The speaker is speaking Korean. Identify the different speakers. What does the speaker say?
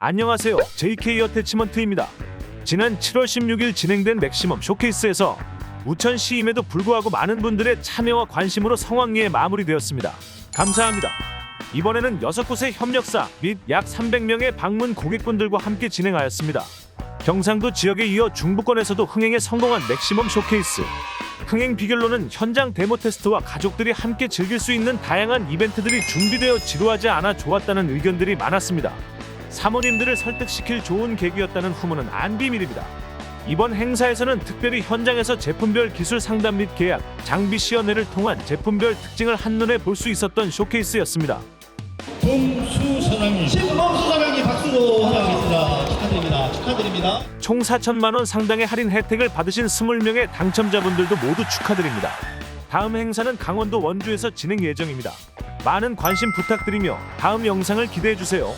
Speaker 1: 안녕하세요. JK 어태치먼트입니다. 지난 7월 16일 진행된 맥시멈 쇼케이스에서 우천시임에도 불구하고 많은 분들의 참여와 관심으로 성황리에 마무리되었습니다. 감사합니다. 이번에는 6곳의 협력사 및 약 300명의 방문 고객분들과 함께 진행하였습니다. 경상도 지역에 이어 중부권에서도 흥행에 성공한 맥시멈 쇼케이스. 흥행 비결로는 현장 데모 테스트와 가족들이 함께 즐길 수 있는 다양한 이벤트들이 준비되어 지루하지 않아 좋았다는 의견들이 많았습니다. 사모님들을 설득시킬 좋은 계기였다는 후문은 안 비밀입니다. 이번 행사에서는 특별히 현장에서 제품별 기술 상담 및 계약, 장비 시연회를 통한 제품별 특징을 한눈에 볼 수 있었던 쇼케이스였습니다.
Speaker 2: 동수 사장님. 신범수 사장님 박수로 환영하겠습니다. 축하드립니다. 축하드립니다.
Speaker 1: 총 4천만 원 상당의 할인 혜택을 받으신 20명의 당첨자분들도 모두 축하드립니다. 다음 행사는 강원도 원주에서 진행 예정입니다. 많은 관심 부탁드리며 다음 영상을 기대해 주세요.